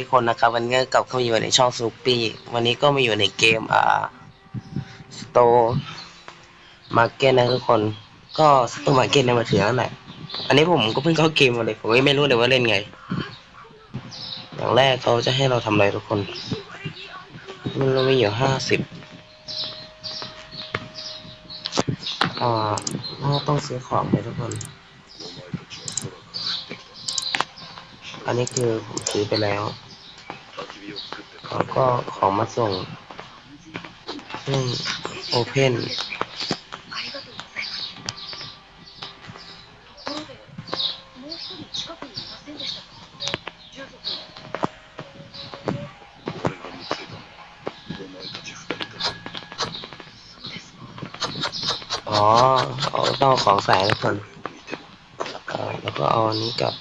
ทุกคนนะครับวันนี้ก็กลับเข้ามาอยู่ในช่องซูปี้วันนี้ก็มาอยู่ในเกมอ่าสโตมาร์เก็ตนะทุกคน ก็สโตมาร์เก็ตในมือถือนั่นแหละอันนี้ผมก็เพิ่งเข้าเกมมาเลยผมไม่รู้เลยว่าเล่นไง อย่างแรกเขาจะให้เราทำอะไรทุกคนมันเรามีอยู่ห้าสิบอ่าเราต้องซื้อของไปทุกคนอันนี้คือผมซื้อไปแล้ว แล้วก็ของมาส่งเช่น Open อ๋อ เอาต้องของใส่แล้วคนแล้วก็เอาอันนี้กับ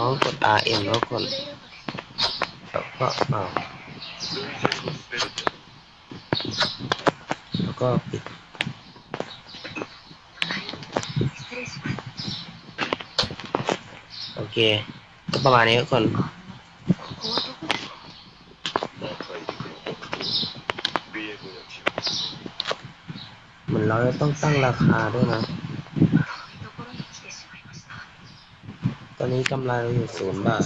อ๋อกด RM แล้วกดแล้วก็เอาแล้วก็ปิดโอเค ก็ประมาณนี้ทุกคนมันเราจะต้องตั้งราคาด้วยนะ นนี้กำไรเราอยู่ศูนย์บาท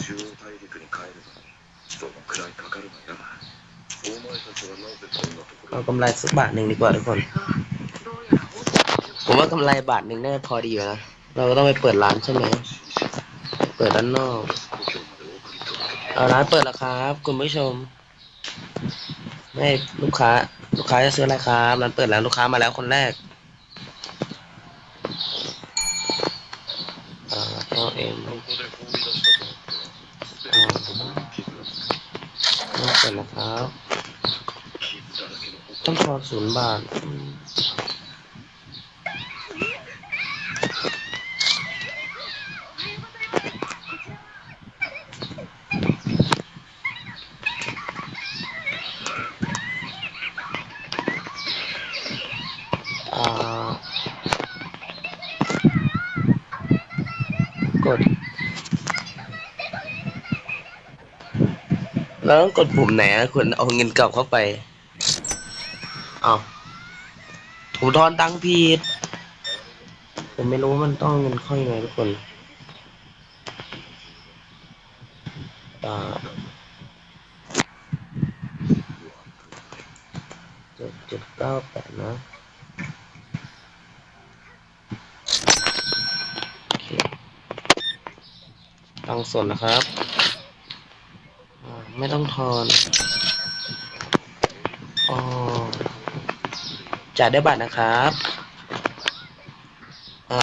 เอากำไรสักบาทหนึ่งดีกว่าทุกคน ผมว่ากำไรบาทหนึ่งน่าพอดีอยู่นะ เราก็ต้องไปเปิดร้านใช่ไหม เปิดด้านนอก เอาร้านเปิดแล้วครับ คุณผู้ชม ให้ลูกค้า ลูกค้าจะซื้ออะไรครับ ร้านเปิดแล้วลูกค้ามาแล้วคนแรก นย์บาทอืมอ่ากดแล้วต้องกดปุ่มไหนอะคุณเอาเงินกลับเข้าไปเอา ผมทอนตังค์ผิด ผมไม่รู้ว่ามันต้องเงินค่อยไงทุกคนอ่าเจ็ดจุดเก้าแปดนะตังส่วนนะครับ ไม่ต้องทอน อ๋อ จ่ายได้บัตรนะครับอ่า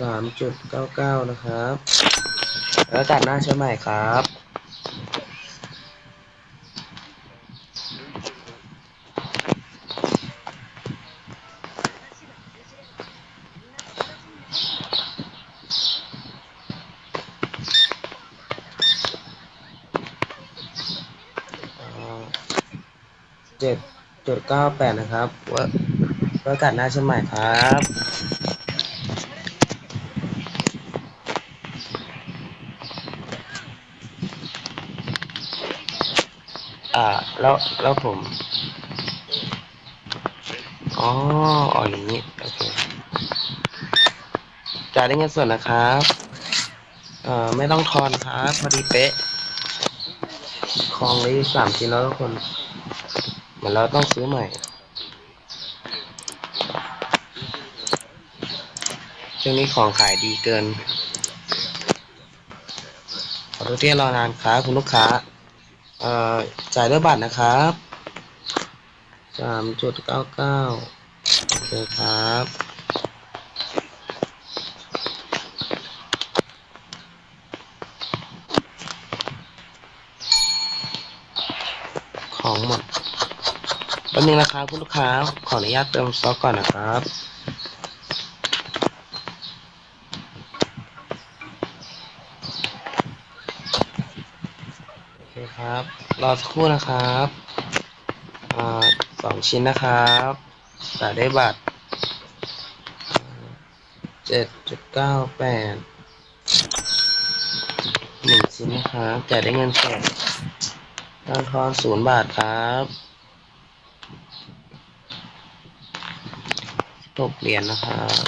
สามจุดเก้าเก้านะครับ แล้วจัดหน้าเชื่อใหม่ครับ เจุดเก้าแปดนะครับว่าว่ากัดหน้าเชื่อใหม่ครับอ่าแล้วแล้วผม อ๋ออ๋ออย่างนี้ โอเค จ่ายได้เงินส่วนนะครับ เอ่อ ไม่ต้องทอนครับ พอดีเป๊ะ ของเลยสามชิ้นแล้วทุกคน มือนเราต้องซื้อใหม่ช่วงนี้ของขายดีเกิน ขอโทษที่รอนานครับคุณลูกค้า เอ่อ จ่ายด้วยบัตรนะครับสามจุดเก้าเก้าโอเคครับ ของหมด แป๊บนึงนะครับคุณลูกค้า ขออนุญาตเติมซอสก่อนนะครับ โอเคครับ รอสักครู่นะครับอ่าสองชิ้นนะครับจ่ายได้บัตรเจ็ดจุดเก้าแปดหนึ่งชิ้นนะครับจ่ายได้เงินสดตั้งทอนศูนย์บาทครับ ตกเหรียญนะครับ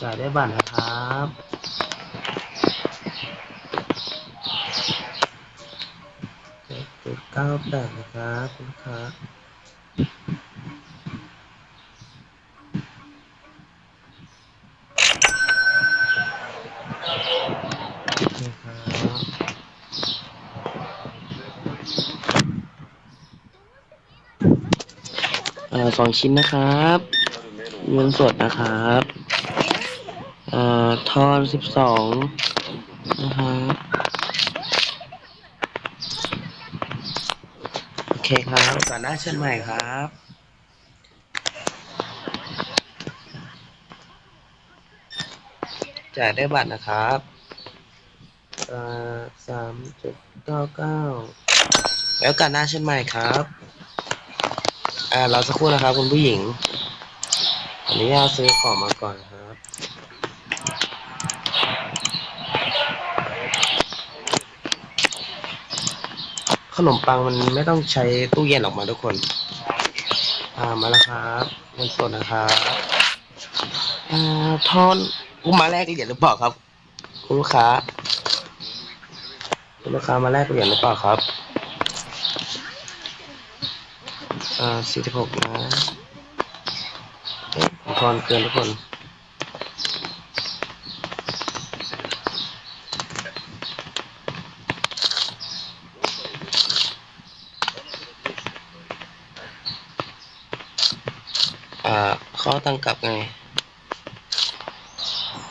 จ่ายได้บัตรนะครับเจ็ดจุดเก้าแปดนะครับคุณค้าโอเคครับเอ่อสองชิ้นนะครับ เงินสดนะครับอ่อทอนสิบสองนะครับโอเคครับก่อนหน้าเชิญใหม่ครับจ่ายได้บัตรนะครับสามจุดเก้าเก้าแล้วกันหน้าเช่นใหม่ครับ อ่าเราสักครู่นะครับ คุณผู้หญิงออนุญาตซื้อของมาก่อนครับขนมปังมันไม่ต้องใช้ตู้เย็นออกมาทุกคน อ่ามาแล้วครับเงินสดนะครับอ่าทอนกูมาแลกเหรียญหรือเปล่าครับ คุณลูกค้า คุณลูกค้ามาแลกเหรียญหรือเปล่าครับ อ่าสี่สิบหกนะเอ๊ะผมทอนเกินทุกคนอ่าข้อตั้งกลับไง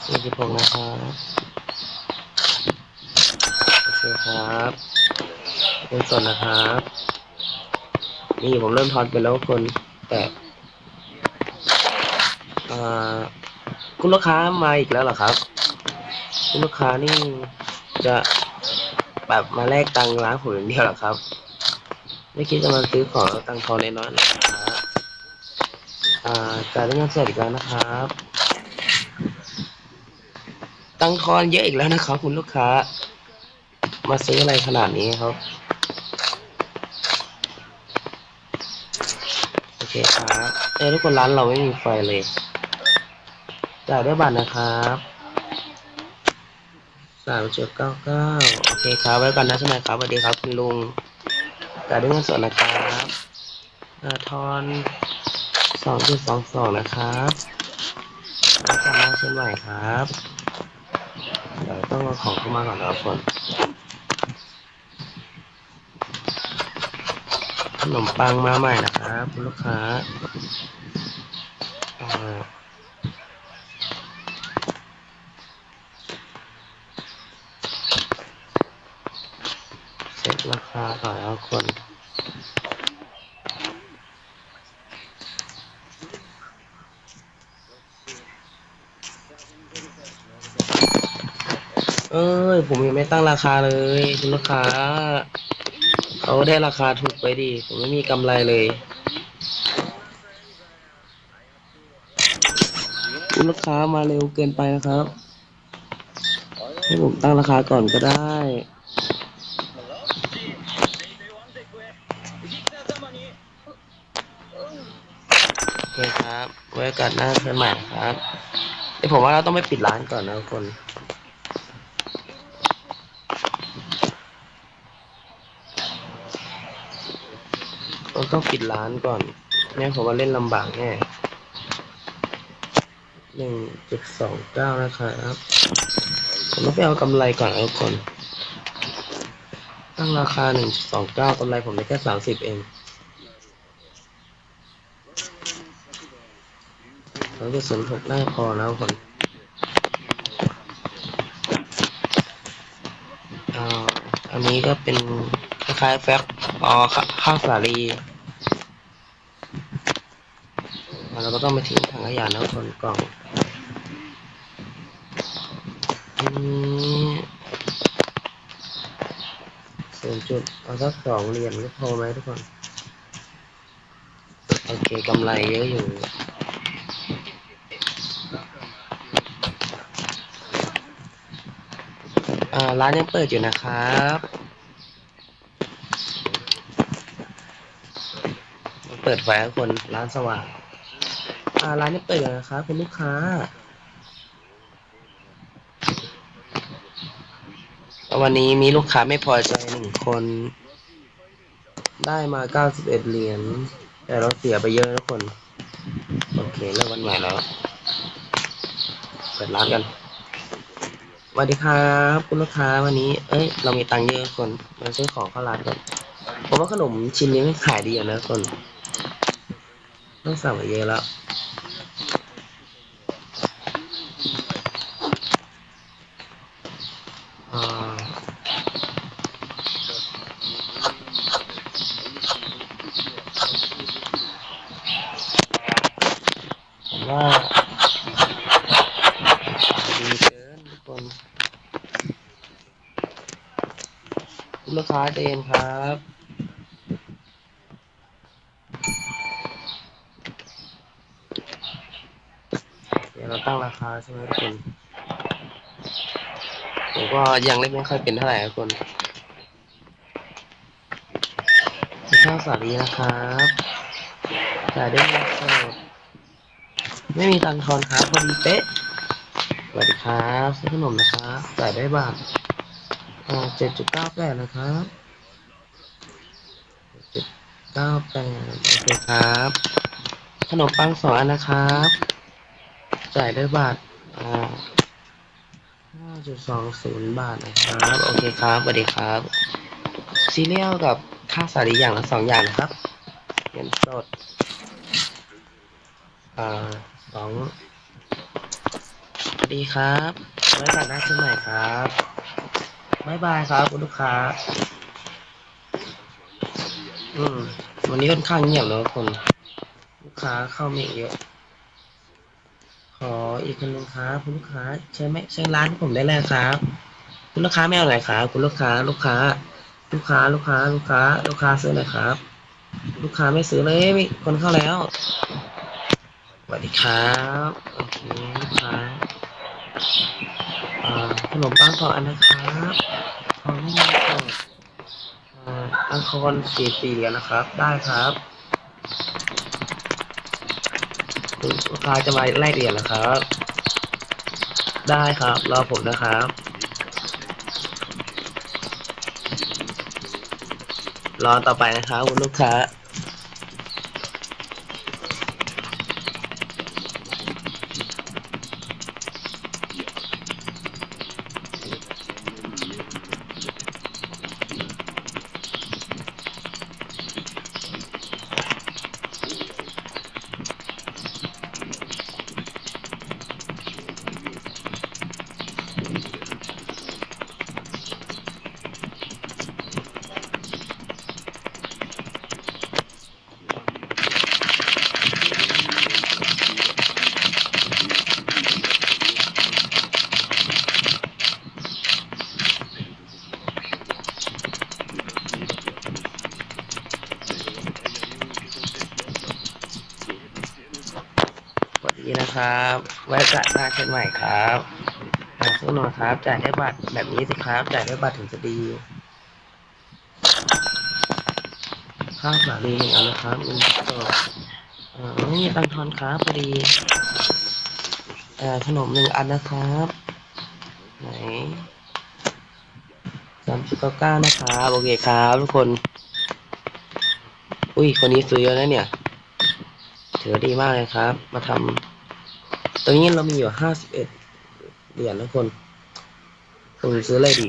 สี่สิบหกนะครับโอเคครับเงินสดนะครับ นี่ผมเริ่มทอนไปแล้วคน แต่คุณลูกค้ามาอีกแล้วเหรอครับ คุณลูกค้านี่จะแบบมาแลกตังค์ร้านผมอย่างเดียวหรอครับ ไม่คิดจะมาซื้อของตังค์ทอนน้อยๆหรอครับอ่าจ่ายด้วยเงินสดอีกแล้วนะครับ ตังค์ทอนเยอะอีกแล้วนะครับ คุณลูกค้า มาซื้ออะไรขนาดนี้ครับ โอเคครับเออทุกคนร้านเราไม่มีไฟเลยจ่ายด้วยบัตรนะครับสามจุดเก้าเก้าโอเคครับไว้ก่อนนะใช่ไหมครับสวัสดีครับคุณลุงจ่ายด้วยเงินสดนะครับอาทอนสองจุดสองสองนะครับแล้วจำหน้าเช่นใหม่ครับเดี๋ยวต้องเอาของเข้ามาก่อนนะครับคนขนมปังมาใหม่นะครับ คุณลูกค้าเช็คราคาก่อนนะครับคนเอ้ย ผมยังไม่ตั้งราคาเลย คุณลูกค้า เขาได้ราคาถูกไปดิ ผมไม่มีกำไรเลยคุณลูกค้ามาเร็วเกินไปนะครับ ให้ผมตั้งราคาก่อนก็ได้โอเคครับ ไว้โอกันหน้าเชิญใหม่ครับเดี๋ยวผมว่าเราต้องไปปิดร้านก่อนนะทุกคน เราต้องปิดร้านก่อนไม่งั้นผมว่าเล่นลำบากแน่หนึ่งจุดสองเก้านะครับผมต้องไปเอากำไรก่อนนะทุกคนตั้งราคาหนึ่งสองเก้ากำไรผมได้แค่สามสิบเองเราจะสนหกได้พอแล้วกคนอ่าอันนี้ก็เป็นคล้ายๆแฟบ อ๋อข้าข้าวสาลีเราก็ต้องไปทิ้งถังขยะแล้วคนกล่องอันนี้ศูนจุดเอาสักสองเหรียญก็พอไหมทุกคน โอเคกำไรเยอะอยู่ร้านยังเปิดอยู่นะครับ เปิดไฟให้คนร้านสว่าง อ่าร้านยังเปิดอยู่นะครับคุณลูกค้า วันนี้มีลูกค้าไม่พอใจหนึ่งคน ได้มา91เอ็ดเหรียญแต่เราเสียไปเยอะนะทุกคน โอเคเริ่มวันใหม่แล้ว เปิดร้านกันสวัสดีครับคุณลูกค้าวันนี้ เอ้ย เรามีตังค์เยอะคน มาซื้อของเข้าร้านกันผมว่าขนมชิ้นนี้ไม่ขายดีอะนะคน ต้องสั่งมาเยอะแล้วอ่าผมว่าดีเกินทุกคนลูกค้าใจเย็นครับ เดี๋ยวเรา ตั้งราคาใช่ไหมทุกคน ผมก็ยังเล่นไม่ค่อยเป็นเท่าไหร่ทุกคนข้าวสาลีนะครับจ่ายด้วยเงินสดไม่มีตังค์ทอนครับพอดีเป๊ะสวัสดีครับซื้อขนมนะครับจ่ายได้บาทอ่าเจ็ดจุดเก้าแปดนะครับเจ็ดเก้าแปดโอเคครับ ขนมปังสองอันนะครับ จ่ายด้วยบาทอ่าห้าจุดสองศูนย์บาทนะครับ โอเคครับสวัสดีครับซีเรียลกับข้าวสาลีอย่างละสองอย่างนะครับเงินสดอ่าสองสวัสดีครับไว้ก่อนหน้าซื้อใหม่ครับบ๊ายบายครับคุณลูกค้า อืม วันนี้ค่อนข้างเงียบเลยทุกคน ลูกค้าเข้าไม่เยอะ ขออีกคนนึงครับคุณลูกค้าเชิญไหมเชิญร้านผมได้เลยครับ คุณลูกค้าไม่เอาไหนครับคุณลูกค้าลูกค้า ลูกค้าลูกค้าลูกค้า ลูกค้าซื้อหน่อยครับ ลูกค้าไม่ซื้อเลยมีคนเข้าแล้วสวัสดีครับโอเคลูกค้าขนมปังสองอันนะครับทองไม่มีสดอ่าอังคอนสีสีเหรียญนะครับ ได้ครับ คุณลูกค้าจะมาแลกเหรียญเหรอครับ ได้ครับรอผมนะครับ รอต่อไปนะครับคุณลูกค้า ไว้จัดหน้าเช่นใหม่ครับอ่าสู้หน่อยครับ จ่ายได้บัตรแบบนี้สิครับ จ่ายได้บัตรถึงจะดี ข้าวสาลีหนึ่งอันนะครับเงินสดอ่าไม่มีตังค์ทอนครับพอดีเอ่อขนมหนึ่งอันนะครับ ไหนสามสิบเก้าเก้านะครับ โอเคครับทุกคน อุ้ยคนนี้ซื้อเยอะนะเนี่ยถือว่าดีมากเลยครับ มาทำ ตรงนี้เรามีอยู่ห้าสิบเอ็ดเหรียญนะคนผมซื้ออะไรดี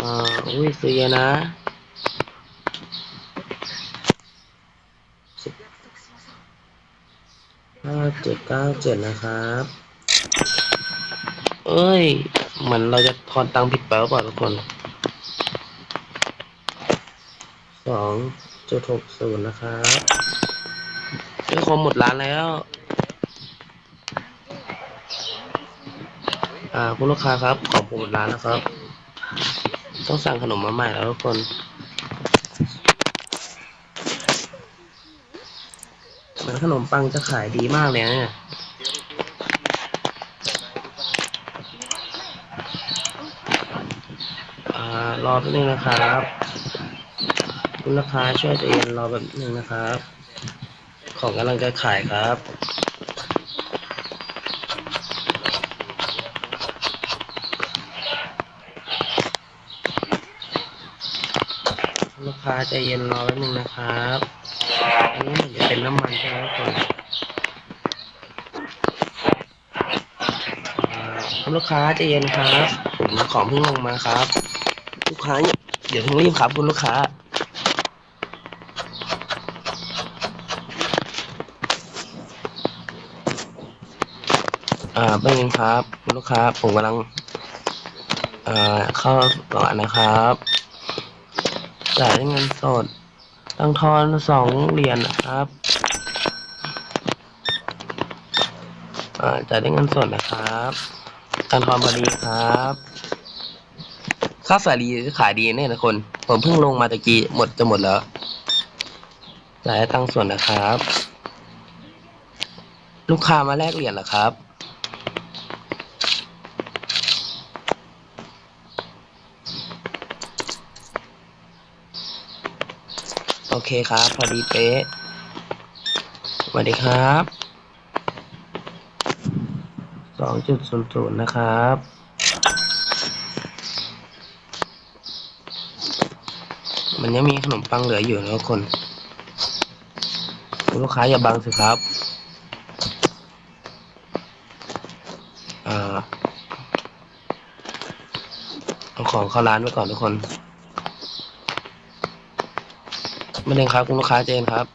อ่าอุ้ยซื้อเยอะนะห้าเจ็ดเก้าเจ็ดนะครับ เอ้ย เหมือนเราจะทอนตังค์ผิดไปหรือเปล่าทุกคนสองจุดหกศูนย์นะครับ ทุกคนหมดร้านแล้ว อ่าคุณลูกค้าครับ ของผมหมดร้านนะครับ ต้องสั่งขนมมาใหม่แล้วทุกคนเหมือนขนมปังจะขายดีมากเลยนะเนี่ยอ่ารอแป๊บนึงนะครับ คุณลูกค้าช่วยใจเย็นรอแบบนึงนะครับ ของกำลังจะขายครับ ลูกค้าใจเย็นรอแป๊บนึงนะครับ อันนี้จะเป็นน้ำมันใช่ไหมทุกคนอ่าคุณลูกค้าใจเย็นครับผมของเพิ่งลงมาครับ ลูกค้าเนี่ยเดี๋ยวเพิ่งรีบครับคุณลูกค้า อ่าเป็นไงครับคุณลูกค้าผมกำลังอ่าเข้าก่อนนะครับจ่ายด้เงินสดตั้งทอนสองเหรียญนะครับอ่าจ่ายด้เงินสดนะครับการทอนพอดีครับค่าสายดีขายดีเนี่ยนะคน ผมเพิ่งลงมาตะกี้หมดจะหมดแล้วจ่ายให้ตั้งส่วนนะครับ ลูกค้ามาแลกเหรียญเหรอครับ เคครับ พอดีเป๊ะสวัสดีครับสองจุดศูนย์ศูนย์นะครับ มันยังมีขนมปังเหลืออยู่นะทุกคนลูกค้าอย่าบังสิครับ อ่าเอาของเข้าร้านไว้ก่อนทุกคน ไม่เองครับคุณลูกค้าเจนครับ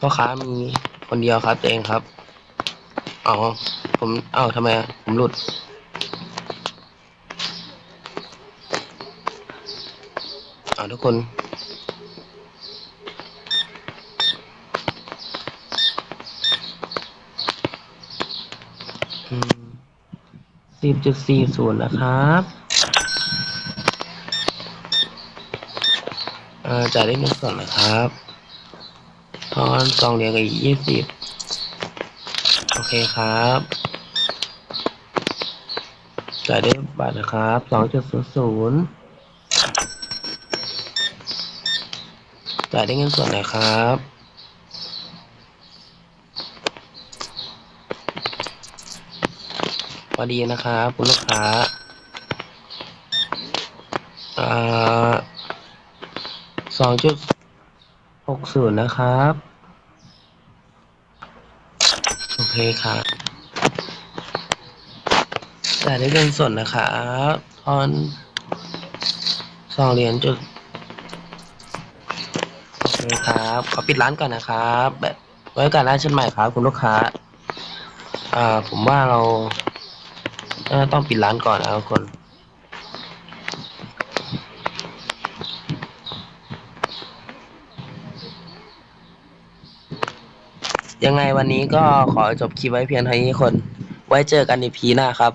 พ่อค้ามีคนเดียวครับเจนครับอ๋อผมเอ้าทำไมผมหลุดอ่าทุกคนสิบจุดสี่ศูนย์นะครับ เอ่อ จ่ายได้เงินสดนะครับทอนสองเหรียญกับอีกยี่สิบโอเคครับจ่ายได้บัตรนะครับสองจุดศูนย์ศูนย์จ่ายได้เงินสดนะครับพอดีนะครับคุณลูกค้าอ่า สองจุดหกศูนย์นะครับ โอเคครับจ่ายได้เงินสดนะครับทอนสองเหรียญจุดโอเคครับ ขอปิดร้านก่อนนะครับแบบไว้การร้านเช่นใหม่ครับคุณลูกค้าอ่าผมว่าเราต้องปิดร้านก่อนนะครับทุกคน ยังไงวันนี้ก็ขอจบคลิปไว้เพียงเท่านี้คน ไว้เจอกันในพีหน้าครับ